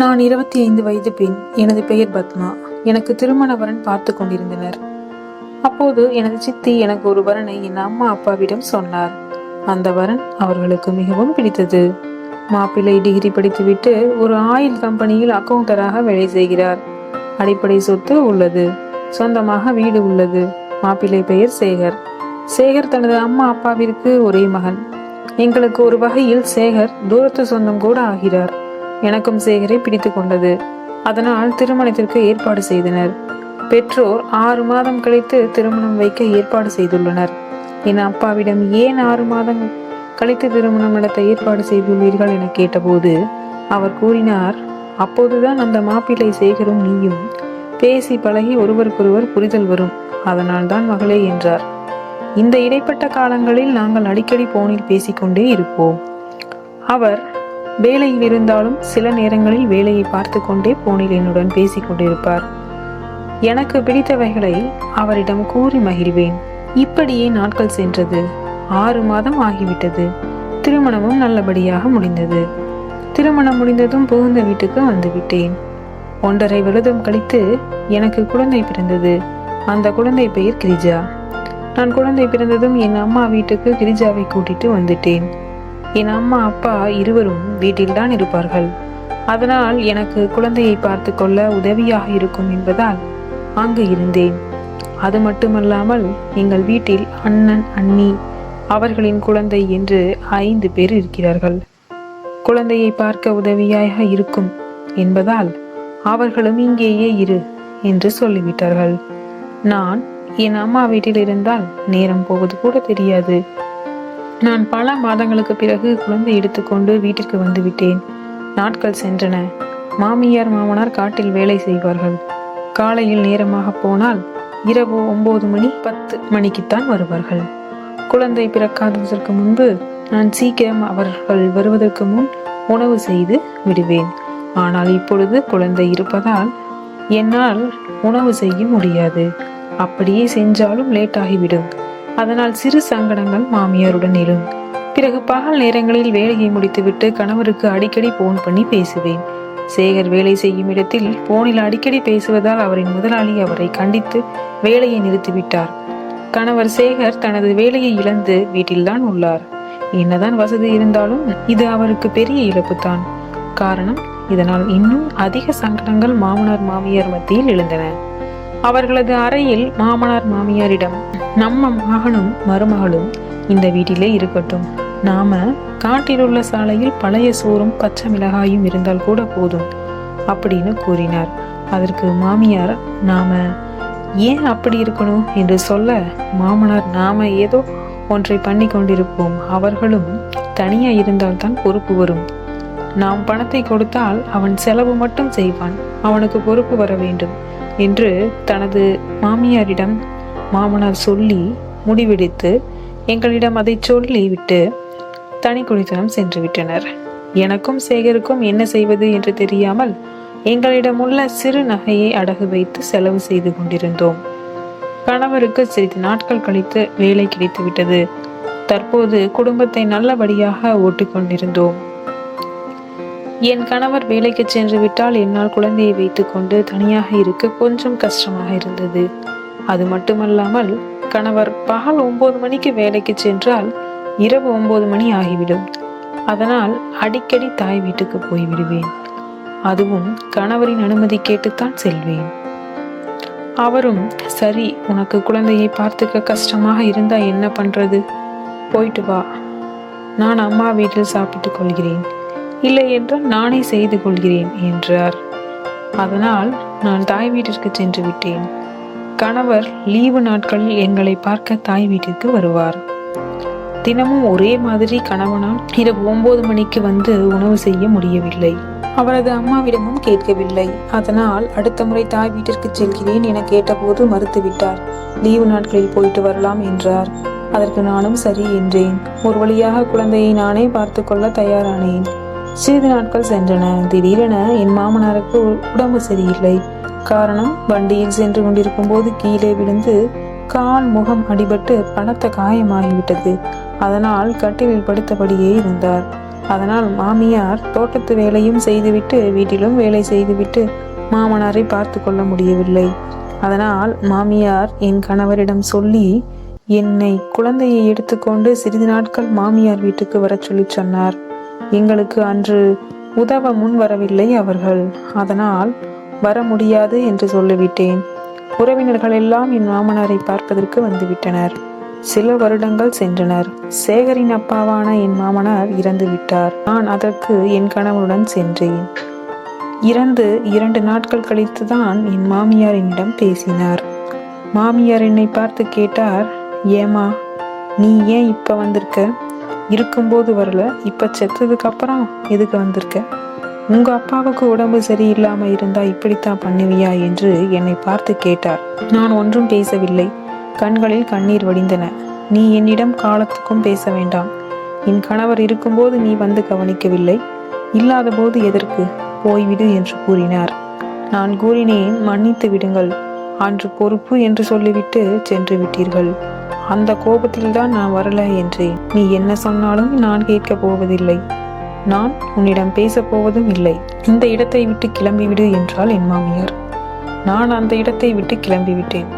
நான் இருபத்தி ஐந்து வயது பெண் எனது பெயர் பத்மா. எனக்கு திருமண வரன் பார்த்து கொண்டிருந்தனர். அப்போது எனது சித்தி எனக்கு ஒரு வரனை என் அம்மா அப்பாவிடம் சொன்னார். அந்த வரன் அவர்களுக்கு மிகவும் பிடித்தது. மாப்பிள்ளை டிகிரி படித்துவிட்டு ஒரு ஆயில் கம்பெனியில் அக்கவுண்டராக வேலை செய்கிறார். அடிப்படை சொத்து உள்ளது. சொந்தமாக வீடு உள்ளது. மாப்பிள்ளை பெயர் சேகர். சேகர் தனது அம்மா அப்பாவிற்கு ஒரே மகன். எங்களுக்கு ஒரு வகையில் சேகர் தூரத்து சொந்தம் கூட ஆகிறார். எனக்கும் சேகரை பிடித்து கொண்டது. அதனால் திருமணத்திற்கு ஏற்பாடு செய்தனர். பெற்றோர் ஆறு மாதம் கழித்து திருமணம் வைக்க ஏற்பாடு செய்துள்ளனர். என் அப்பாவிடம் ஏன் ஆறு மாதம் கழித்து திருமணம் நடத்த ஏற்பாடு செய்துள்ளீர்கள் என கேட்டபோது அவர் கூறினார் அப்போதுதான் அந்த மாப்பிள்ளை சேகரும் நீயும் பேசி பழகி ஒருவருக்கொருவர் புரிதல் வரும். அதனால்தான் மகளே என்றார். இந்த இடைப்பட்ட காலங்களில் நாங்கள் அடிக்கடி போனில் பேசிக்கொண்டே இருப்போம். அவர் வேலையில் இருந்தாலும் சில நேரங்களில் வேலையை பார்த்து கொண்டே போனில் என்னுடன் பேசிக் கொண்டிருப்பார். எனக்கு பிடித்தவைகளை அவரிடம் கூறி மகிழ்வேன். இப்படியே நாட்கள் சென்றது. ஆறு மாதம் ஆகிவிட்டது. திருமணமும் நல்லபடியாக முடிந்தது. திருமணம் முடிந்ததும் புகுந்த வீட்டுக்கு வந்துவிட்டேன் ஒன்றரை வருடம் கழித்து எனக்கு குழந்தை பிறந்தது. அந்த குழந்தை பெயர் கிரிஜா. நான் குழந்தை பிறந்ததும் என் அம்மா வீட்டுக்கு கிரிஜாவை கூட்டிட்டு வந்துட்டேன். என் அம்மா அப்பா இருவரும் வீட்டில்தான் இருப்பார்கள். அதனால் எனக்கு குழந்தையை பார்த்து கொள்ள உதவியாக இருக்கும் என்பதால் அங்கு இருந்தேன். அது மட்டுமல்லாமல் எங்கள் வீட்டில் அண்ணன் அண்ணி அவர்களின் குழந்தை என்று ஐந்து பேர் இருக்கிறார்கள். குழந்தையை பார்க்க உதவியாக இருக்கும் என்பதால் அவர்களும் இங்கேயே இரு என்று சொல்லிவிட்டார்கள். நான் என் அம்மா வீட்டில் இருந்தால் நேரம் போவது கூட தெரியாது. நான் பல மாதங்களுக்கு பிறகு குழந்தை எடுத்துக்கொண்டு வீட்டிற்கு வந்துவிட்டேன். நாட்கள் சென்றன. மாமியார் மாமனார் காட்டில் வேலை செய்வார்கள். காலையில் நேரமாக போனால் இரவு ஒன்பது மணி பத்து மணிக்குத்தான் வருவார்கள். குழந்தை பிறக்காததற்கு முன்பு நான் சீக்கிரம் அவர்கள் வருவதற்கு முன் உணவு செய்து விடுவேன். ஆனால் இப்பொழுது குழந்தை இருப்பதால் என்னால் உணவு செய்ய முடியாது. அப்படியே செஞ்சாலும் லேட் ஆகிவிடும் அதனால் சிறு சங்கடங்கள் மாமியாருடன் எழும். பிறகு பகல் நேரங்களில் வேலையை முடித்துவிட்டு கணவருக்கு அடிக்கடி போன் பண்ணி பேசுவேன். சேகர் வேலை செய்யும் இடத்தில் போனில் அடிக்கடி பேசுவதால் அவரின் முதலாளி அவரை கண்டித்து வேலையை நிறுத்திவிட்டார். கணவர் சேகர் தனது வேலையை இழந்து வீட்டில்தான் உள்ளார். என்னதான் வசதி இருந்தாலும் இது அவருக்கு பெரிய இழப்புதான். காரணம் இதனால் இன்னும் அதிக சங்கடங்கள் மாமனார் மாமியார் மத்தியில் எழுந்தன. அவர்களது அறையில் மாமனார் மாமியாரிடம் நம்ம மகனும் மருமகளும் இந்த வீட்டிலே இருக்கட்டும். நாம காட்டில் உள்ள சாலையில் பழைய சோறும் பச்சை மிளகாயும் இருந்தால் கூட போதும் அப்படின்னு கூறினார். அதற்கு மாமியார் நாம ஏன் அப்படி இருக்கணும்? என்று சொல்ல மாமனார் நாம ஏதோ ஒன்றை பண்ணி கொண்டிருப்போம். அவர்களும் தனியா இருந்தால்தான் பொறுப்பு வரும். நாம் பணத்தை கொடுத்தால் அவன் செலவு மட்டும் செய்வான். அவனுக்கு பொறுப்பு வர வேண்டும் என்று தனது மாமியாரிடம் மாமனார் சொல்லி முடிவெடுத்து எங்களிடம் அதை சொல்லிவிட்டு தனி குடித்தனம் சென்று விட்டனர். எனக்கும் சேகருக்கும் என்ன செய்வது என்று தெரியாமல் எங்களிடம் உள்ள சிறு நகையை அடகு வைத்து செலவு செய்து கொண்டிருந்தோம். கணவருக்கு சிறிது நாட்கள் கழித்து வேலை கிடைத்து விட்டது தற்போது குடும்பத்தை நல்லபடியாக ஓட்டிக்கொண்டிருந்தோம். என் கணவர் வேலைக்கு சென்று விட்டால் என்னால் குழந்தையை வைத்துக்கொண்டு தனியாக இருக்க கொஞ்சம் கஷ்டமாக இருந்தது. அது மட்டுமல்லாமல் கணவர் பகல் ஒன்பது மணிக்கு வேலைக்கு சென்றால் இரவு ஒன்பது மணி ஆகிவிடும். அதனால் அடிக்கடி தாய் வீட்டுக்கு போய்விடுவேன் அதுவும் கணவரின் அனுமதி கேட்டுத்தான் செல்வேன். அவரும் சரி உனக்கு குழந்தையை பார்த்துக்க கஷ்டமாக இருந்தா என்ன பண்றது? போயிட்டு வா. நான் அம்மா வீட்டில் சாப்பிட்டுக் கொள்கிறேன். இல்லை என்றால் நானே செய்து கொள்கிறேன் என்றார். அதனால் நான் தாய் வீட்டிற்கு சென்று விட்டேன். கணவர் லீவு நாட்களில் எங்களை பார்க்க தாய் வீட்டிற்கு வருவார். தினமும் ஒரே மாதிரி கணவனால் இரவு ஒன்பது மணிக்கு வந்து உணவு செய்ய முடியவில்லை. அவரது அம்மாவிடமும் கேட்கவில்லை. அதனால் அடுத்த முறை தாய் வீட்டிற்கு செல்கிறேன் என கேட்டபோது மறுத்துவிட்டார். லீவு நாட்களில் போயிட்டு வரலாம் என்றார். அதற்கு நானும் சரி என்றேன். ஒரு வழியாக குழந்தையை நானே பார்த்து கொள்ள தயாரானேன். சிறிது நாட்கள் சென்றன. திடீரென என் மாமனாருக்கு உடம்பு சரியில்லை. காரணம் வண்டியில் சென்று கொண்டிருக்கும் போது கீழே விழுந்து கால் முகம் அடிபட்டு பலத்த காயமாகிவிட்டது. அதனால் கட்டிலில் படுத்தபடியே இருந்தார். அதனால் மாமியார் தோட்டத்து வேலையும் செய்துவிட்டு வீட்டிலும் வேலை செய்துவிட்டு மாமனாரை பார்த்து கொள்ள முடியவில்லை. அதனால் மாமியார் என் கணவரிடம் சொல்லி என்னை குழந்தையை எடுத்துக்கொண்டு சிறிது நாட்கள் மாமியார் வீட்டுக்கு வரச் சொல்லி சொன்னார். எங்களுக்கு அன்று உதவ முன் வரவில்லை அவர்கள். அதனால் வர முடியாது என்று சொல்லிவிட்டேன். உறவினர்கள் எல்லாம் என் மாமனாரை பார்ப்பதற்கு வந்துவிட்டனர். சில வருடங்கள் சென்றனர். சேகரின் அப்பாவான என் மாமனார் இறந்து விட்டார். நான் அதற்கு என் கணவனுடன் சென்றேன். இறந்து இரண்டு நாட்கள் கழித்துதான் என் மாமியார் என்னிடம் பேசினார். மாமியார் என்னை பார்த்து கேட்டார் ஏமா நீ ஏன் இப்ப வந்திருக்க? இருக்கும்போது வரல இப்போ செத்ததுக்கு அப்புறம் எதுக்கு வந்திருக்க? உங்க அப்பாவுக்கு உடம்பு சரியில்லாமல் இருந்தா இப்படித்தான் பண்ணுவியா என்று என்னை பார்த்து கேட்டார். நான் ஒன்றும் பேசவில்லை. கண்களில் கண்ணீர் வடிந்தன. நீ என்னிடம் காலத்துக்கும் பேச வேண்டாம். என் கணவர் இருக்கும்போது நீ வந்து கவனிக்கவில்லை. இல்லாத போது எதற்கு? போய்விடு என்று கூறினார். நான் கூறினேன் மன்னித்து விடுங்கள். அன்று பொறுப்பு என்று சொல்லிவிட்டு சென்று விட்டீர்கள். அந்த கோபத்தில்தான் நான் வரல என்றேன் நீ என்ன சொன்னாலும் நான் கேட்கப் போவதில்லை. நான் உன்னிடம் பேசப் போவதும் இல்லை. இந்த இடத்தை விட்டு கிளம்பிவிடு என்றால் என் மாமியார். நான் அந்த இடத்தை விட்டு கிளம்பிவிட்டேன்.